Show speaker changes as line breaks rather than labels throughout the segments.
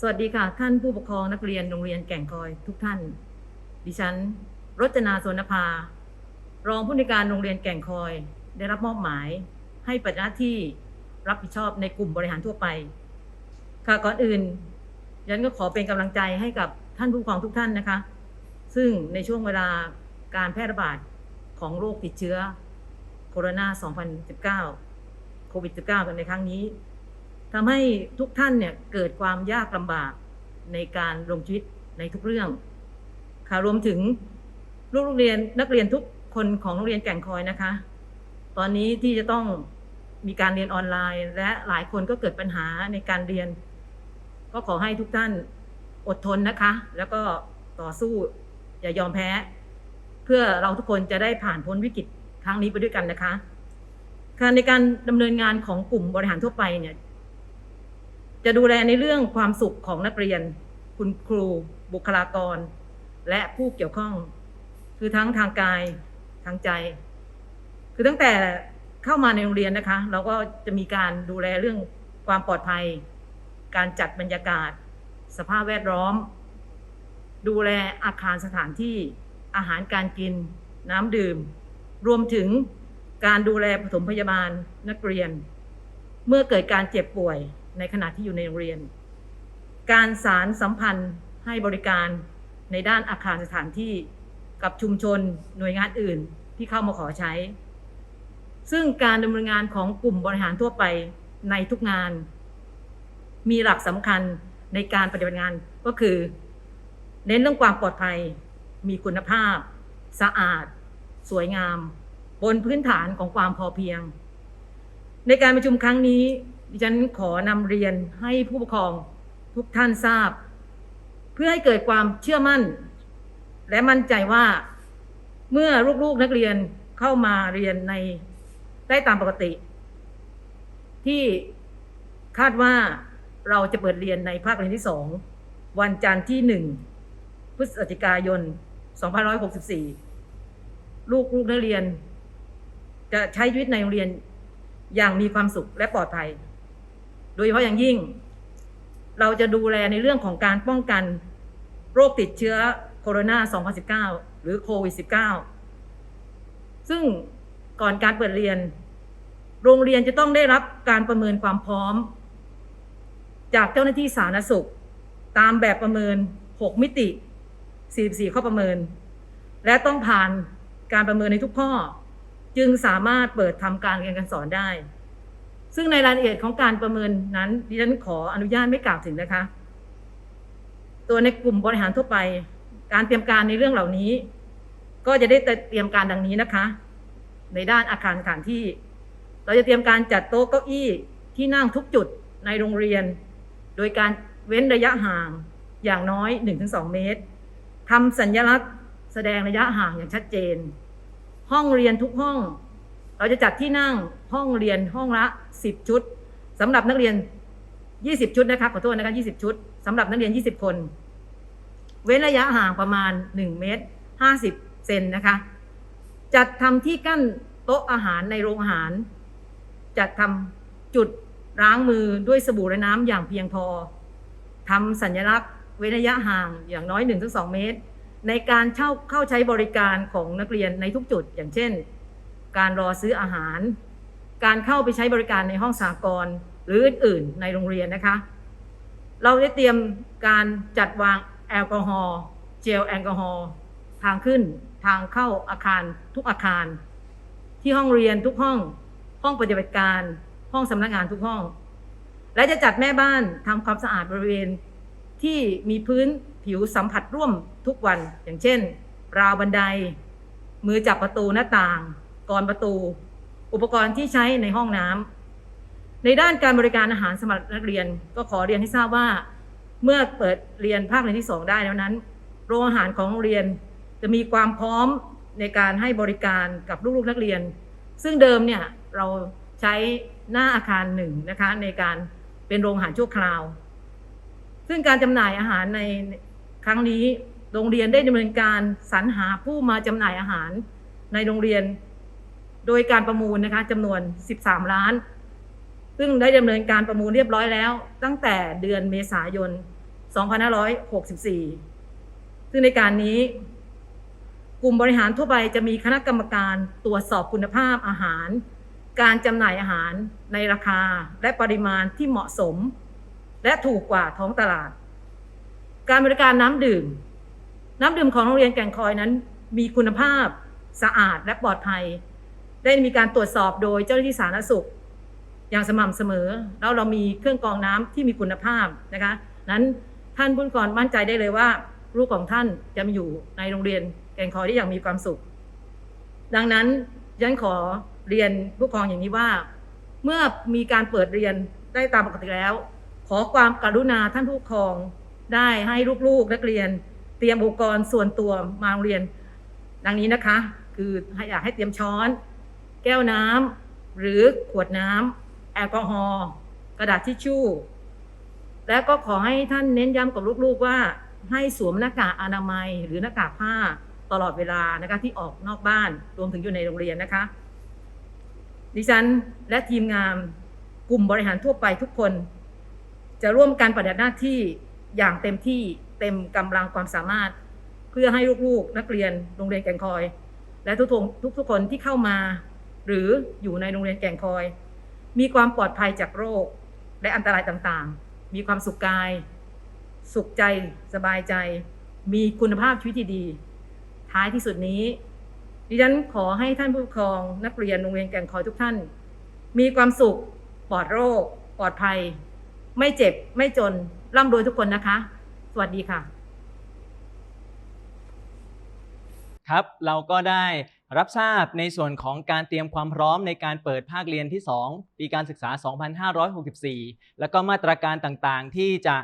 สวัสดีค่ะ ท่านผู้ปกครองนักเรียนโรงเรียนแก่งคอยทุกท่าน ดิฉันรจนาสนภา รองผู้ในการโรงเรียนแก่งคอย ได้รับมอบหมาย ให้ปฏิบัติหน้าที่รับผิดชอบในกลุ่มบริหารทั่วไป ค่ะก่อนอื่นดิฉันก็ขอเป็นกำลังใจให้กับท่านผู้ปกครองทุกท่านนะคะ ซึ่งในช่วงเวลาการแพร่ระบาดของโรคติดเชื้อโคโรนา 2019 โควิด -19 กันในครั้งนี้ ทำให้ทุกท่านเนี่ยเกิดความยากลำบากในการลงชีวิตในทุกเรื่อง ค่ะรวมถึงลูกโรงเรียนนักเรียนทุกคนของโรงเรียนแก่งคอยนะคะ ตอนนี้ที่จะต้องมีการเรียนออนไลน์ และหลายคนก็เกิดปัญหาในการเรียน ก็ขอให้ทุกท่านอดทนนะคะ แล้วก็ต่อสู้อย่ายอมแพ้ เพื่อเราทุกคนจะได้ผ่านพ้นวิกฤตครั้งนี้ไปด้วยกันนะคะค่ะในการดำเนินงานของกลุ่มบริหารทั่วไปเนี่ย จะดูแลในเรื่องความสุขของนักเรียน คุณครู บุคลากร และผู้เกี่ยวข้อง คือทั้งทางกายทางใจ คือตั้งแต่เข้ามาในโรงเรียนนะคะ เราก็จะมีการดูแลเรื่องความปลอดภัย การจัดบรรยากาศ สภาพแวดล้อม ดูแลอาคารสถานที่อาหารการกิน น้ำดื่ม รวมถึงการดูแลปฐมพยาบาลนักเรียน เมื่อเกิดการเจ็บป่วย ในขณะที่อยู่ในโรงเรียน การสารสัมพันธ์ให้บริการในด้านอาคารสถานที่กับชุมชนหน่วยงานอื่นที่เข้ามาขอใช้ ซึ่งการดำเนินงานของกลุ่มบริหารทั่วไปในทุกงาน มีหลักสำคัญในการปฏิบัติงานก็คือ เน้นเรื่องความปลอดภัย มีคุณภาพ สะอาด สวยงาม บนพื้นฐานของความพอเพียง ในการประชุมครั้งนี้ ดิฉันขอนำเรียนให้ผู้ปกครองทุกท่านทราบ เพื่อให้เกิดความเชื่อมั่น และมั่นใจว่าเมื่อลูกๆนักเรียนเข้ามาเรียนในได้ตามปกติ ที่คาดว่าเราจะเปิดเรียนในภาคเรียนที่สองวันจันทร์ที่หนึ่งพฤศจิกายน 2564 ลูกลูกนักเรียน จะใช้ชีวิตในโรงเรียนอย่างมีความสุขและปลอดภัย โดยเฉพาะอย่างยิ่ง เราจะดูแลในเรื่องของการป้องกันโรคติดเชื้อโคโรนา 2019 หรือโควิด -19 ซึ่งก่อนการเปิดเรียน โรงเรียนจะต้องได้รับการประเมินความพร้อม จากเจ้าหน้าที่สาธารณสุข ตามแบบประเมิน 6 มิติ 44 ข้อประเมิน และต้องผ่านการประเมินในทุกข้อ จึงสามารถเปิดทำการเรียนการสอนได้ ซึ่งในรายละเอียดของการประเมินนั้นดิฉันขออนุญาตไม่กล่าวถึงนะคะ ตัวในกลุ่มบริหารทั่วไป การเตรียมการในเรื่องเหล่านี้ ก็จะได้เตรียมการดังนี้นะคะ ในด้านอาคารสถานที่ เราจะเตรียมการจัดโต๊ะเก้าอี้ที่นั่งทุกจุดในโรงเรียน โดยการเว้นระยะห่างอย่างน้อย 1-2 เมตรทำสัญลักษณ์แสดงระยะห่างอย่างชัดเจน ห้องเรียนทุกห้อง เราจะจัดที่นั่งห้องเรียนห้องละ 10 ชุดสำหรับนักเรียน 20 ชุดนะคะขอโทษนะคะ20 ชุดสำหรับนักเรียน 20 คน เว้นระยะห่างประมาณ 1 เมตร 50 เซนนะคะ จัดทำที่กั้นโต๊ะอาหารในโรงอาหาร จัดทำจุดล้างมือด้วยสบู่และน้ำอย่างเพียงพอทำสัญลักษณ์ เว้นระยะห่างอย่างน้อย 1-2 เมตร ในการเช่าเข้าใช้บริการของนักเรียนในทุกจุดอย่างเช่น การรอซื้ออาหาร การเข้าไปใช้บริการในห้องสากลหรืออื่นๆในโรงเรียนนะคะ เราได้เตรียมการจัดวางแอลกอฮอล์เจลแอลกอฮอล์ทางขึ้นทางเข้าอาคารทุกอาคาร ที่ห้องเรียนทุกห้อง ห้องปฏิบัติการ ห้องสำนักงานทุกห้อง และจะจัดแม่บ้านทำความสะอาดบริเวณที่มีพื้นผิวสัมผัสร่วมทุกวัน อย่างเช่น ราวบันได มือจับประตูหน้าต่าง กรอนประตู อุปกรณ์ที่ใช้ในห้องน้ำในด้านการบริการอาหารสำหรับนักเรียนก็ขอเรียนให้ทราบว่า เมื่อเปิดเรียนภาคเรียนที่ 2 ได้แล้วนั้น โรงอาหารของโรงเรียนจะมีความพร้อมในการให้บริการกับลูกๆนักเรียน ซึ่งเดิมเนี่ยเราใช้หน้าอาคารหนึ่งนะคะในการเป็นโรงอาหารชั่วคราว ซึ่งการจำหน่ายอาหารในครั้งนี้โรงเรียนได้ดำเนินการสรรหาผู้มาจำหน่ายอาหารในโรงเรียน โดยการประมูลนะคะจำนวน 13 ล้าน ซึ่งได้ดำเนินการประมูลเรียบร้อยแล้ว ตั้งแต่เดือนเมษายน 2564 ซึ่งในการนี้กลุ่มบริหารทั่วไปจะมีคณะกรรมการตรวจสอบคุณภาพอาหาร การจำหน่ายอาหารในราคาและปริมาณที่เหมาะสม และถูกกว่าท้องตลาด การบริการน้ำดื่ม น้ำดื่มของโรงเรียนแก่งคอยนั้น มีคุณภาพสะอาดและปลอดภัย ได้มีการตรวจสอบโดยเจ้าหน้าที่สาธารณสุข อย่างสม่ำเสมอ แล้วเรามีเครื่องกรองน้ำที่มีคุณภาพนะคะนั้นท่านผู้ปกครองมั่นใจได้เลยว่า ลูกของท่านจะมาอยู่ในโรงเรียนแก่งคอยได้อย่างมีความสุข ดังนั้นฉันขอเรียนผู้ปกครองอย่างนี้ว่า เมื่อมีการเปิดเรียนได้ตามปกติแล้ว ขอความกรุณาท่านผู้ปกครองได้ให้ลูกๆนักเรียน เตรียมอุปกรณ์ส่วนตัวมาโรงเรียน ดังนี้นะคะ คืออยากให้เตรียมช้อน แก้วน้ำหรือขวดน้ำแอลกอฮอล์กระดาษทิชชู่ แล้วก็ขอให้ท่านเน้นย้ำกับลูกๆว่าให้สวมหน้ากากอนามัย หรือหน้ากากผ้าตลอดเวลานะคะที่ออกนอกบ้านรวมถึงอยู่ในโรงเรียนนะคะ ดิฉันและทีมงานกลุ่มบริหารทั่วไปทุกคน จะร่วมกันปฏิบัติหน้าที่อย่างเต็มที่เต็มกำลังความสามารถ เพื่อให้ลูกๆ นักเรียนโรงเรียนแก่งคอย และทุกๆทุกคนที่เข้ามา หรืออยู่ในโรงเรียนแก่งคอย มีความปลอดภัยจากโรคและอันตรายต่างๆ มีความสุขกาย สุขใจ สบายใจ มีคุณภาพชีวิตที่ดี ท้ายที่สุดนี้ ดิฉันขอให้ท่านผู้ปกครองนักเรียนโรงเรียนแก่งคอยทุกท่าน มีความสุข ปลอดโรค ปลอดภัย ไม่เจ็บไม่จนร่ำรวยทุกคนนะคะ สวัสดีค่ะ
ครับเราก็ได้ รับทราบในส่วนของการเตรียมความพร้อมในการเปิดภาคเรียนที่ 2 ปีการศึกษา 2564 แล้วก็มาตรการต่างๆ ที่จะ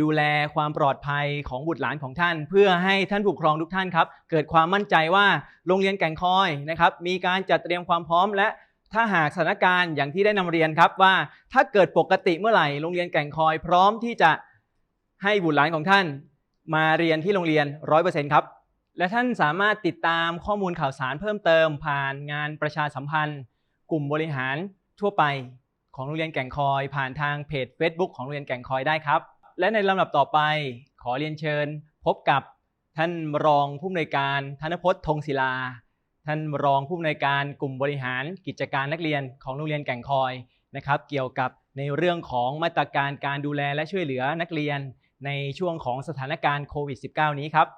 ดูแลความปลอดภัยของบุตรหลานของท่าน เพื่อให้ท่านผู้ปกครองทุกท่านครับ เกิดความมั่นใจว่าโรงเรียนแก่งคอยนะครับ มีการจัดเตรียมความพร้อมและถ้าหากสถานการณ์อย่างที่ได้นำเรียนครับว่า ถ้าเกิดปกติเมื่อไหร่โรงเรียนแก่งคอยพร้อมที่จะให้บุตรหลานของท่าน มาเรียนที่โรงเรียน 100%ครับ และท่านสามารถติดตามข้อมูลข่าวสารเพิ่มเติม ผ่านงานประชาสัมพันธ์ กลุ่มบริหารทั่วไปของโรงเรียนแก่งคอย ผ่านทางเพจ Facebook ของโรงเรียนแก่งคอยได้ครับ และในลำดับต่อไปขอเรียนเชิญ พบกับท่านรองผู้อำนวยการธนพจน์ธงศิลา ท่านรองผู้อำนวยการกลุ่มบริหารกิจการนักเรียนของโรงเรียนแก่งคอยนะครับ เกี่ยวกับในเรื่องของมาตรการการดูแลและช่วยเหลือนักเรียนในช่วงของสถานการณ์โควิด -19 นี้ครับ